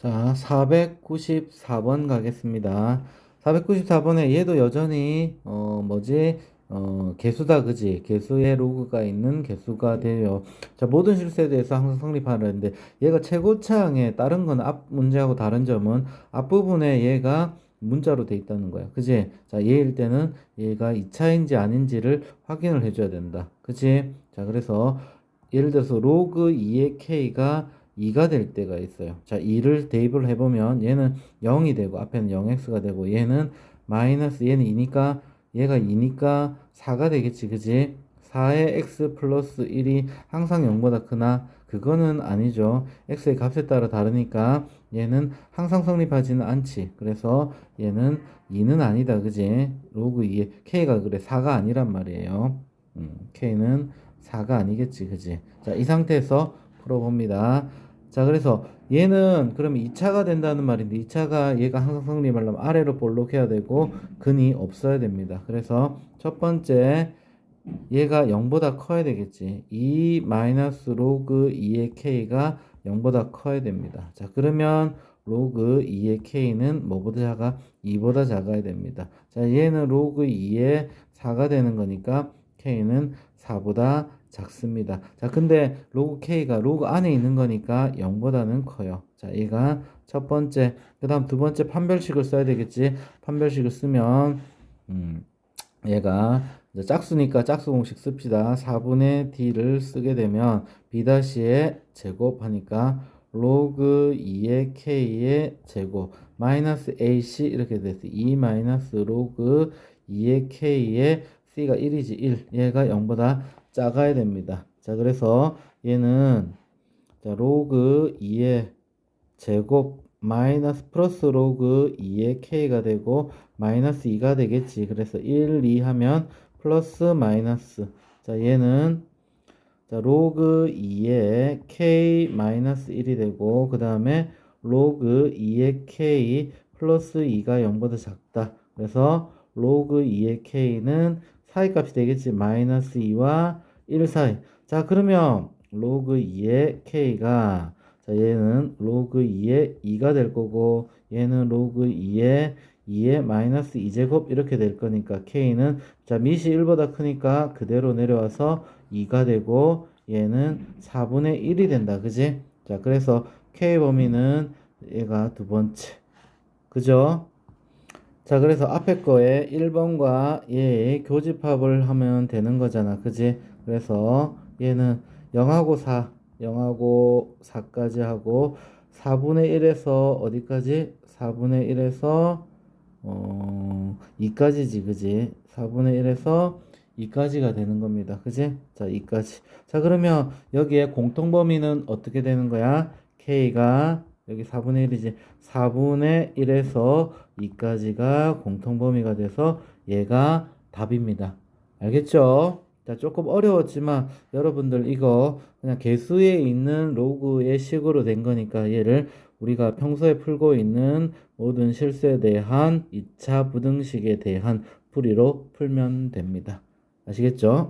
자, 494번 가겠습니다. 494번에 얘도 여전히 어 뭐지? 어 개수다 그지? 개수의 로그가 있는 개수가 돼요. 자, 모든 실수에 대해서 항상 성립하는데 얘가 최고차항에 다른 건 앞 문제하고 다른 점은 앞부분에 얘가 문자로 돼 있다는 거야. 그지? 자, 얘일 때는 얘가 2차인지 아닌지를 확인을 해 줘야 된다. 그지? 자, 그래서 예를 들어서 로그 2의 k가 2가 될 때가 있어요. 자, 2를 대입을 해보면 얘는 0이 되고 앞에는 0x가 되고 얘는 마이너스 얘는 2니까 얘가 2니까 4가 되겠지. 그지? 4의 x 플러스 1이 항상 0보다 크나? 그거는 아니죠. x의 값에 따라 다르니까 얘는 항상 성립하지는 않지. 그래서 얘는 2는 아니다. 그지? 로그 2의 k가 그래 4가 아니란 말이에요. 음, k는 4가 아니겠지. 그지? 자, 이 상태에서 풀어봅니다. 자, 그래서 얘는 그러면 2차가 된다는 말인데 2차가 얘가 항상 성립하려면 아래로 볼록해야 되고 근이 없어야 됩니다. 그래서 첫 번째 얘가 0보다 커야 되겠지. 2 마이너스 로그 2의 k가 0보다 커야 됩니다. 자, 그러면 로그 2의 k는 뭐보다 작아? 2보다 작아야 됩니다. 자, 얘는 로그 2의 4가 되는 거니까 k는 4보다 작습니다. 자, 근데 로그 k가 로그 안에 있는 거니까 0보다는 커요. 자, 얘가 첫 번째, 그 다음 두 번째 판별식을 써야 되겠지. 판별식을 쓰면, 음, 얘가 이제 짝수니까 짝수 공식 씁시다. 4분의 d를 쓰게 되면 b-의 제곱하니까 로그 2의 k의 제곱 마이너스 ac 이렇게 돼서 2 마이너스 로그 2의 k의 c가 1이지 1 얘가 0보다 작아야 됩니다. 자 그래서 얘는 자 로그 2의 제곱 마이너스 플러스 로그 2의 k가 되고 마이너스 2가 되겠지. 그래서 1, 2 하면 플러스 마이너스 자 얘는 자 로그 2의 k 마이너스 1이 되고 그 다음에 로그 2의 k 플러스 2가 0보다 작다. 그래서 로그 2의 k는 사이 값이 되겠지. 마이너스 2와 1 사이. 자 그러면 로그 2의 k가 자 얘는 로그 2의 2가 될 거고 얘는 로그 2의 2의 마이너스 2제곱 이렇게 될 거니까 k는 자 밑이 1보다 크니까 그대로 내려와서 2가 되고 얘는 4분의 1이 된다 그지 자 그래서 k 범위는 얘가 두 번째 그죠 자 그래서 앞에 거에 1번과 얘의 교집합을 하면 되는 거잖아 그지 그래서 얘는 0하고 4 0하고 4까지 하고 4분의 1에서 어디까지 4분의 1에서 어, 2까지지, 그지? 4분의 1에서 2까지가 되는 겁니다. 그지? 자, 2까지. 자, 그러면 여기에 공통 범위는 어떻게 되는 거야? K가 여기 4분의 1이지. 4분의 1에서 2까지가 공통범위가 돼서 얘가 답입니다. 알겠죠? 자, 조금 어려웠지만 여러분들 이거 그냥 개수에 있는 로그의 식으로 된 거니까 얘를 우리가 평소에 풀고 있는 모든 실수에 대한 2차 부등식에 대한 풀이로 풀면 됩니다. 아시겠죠?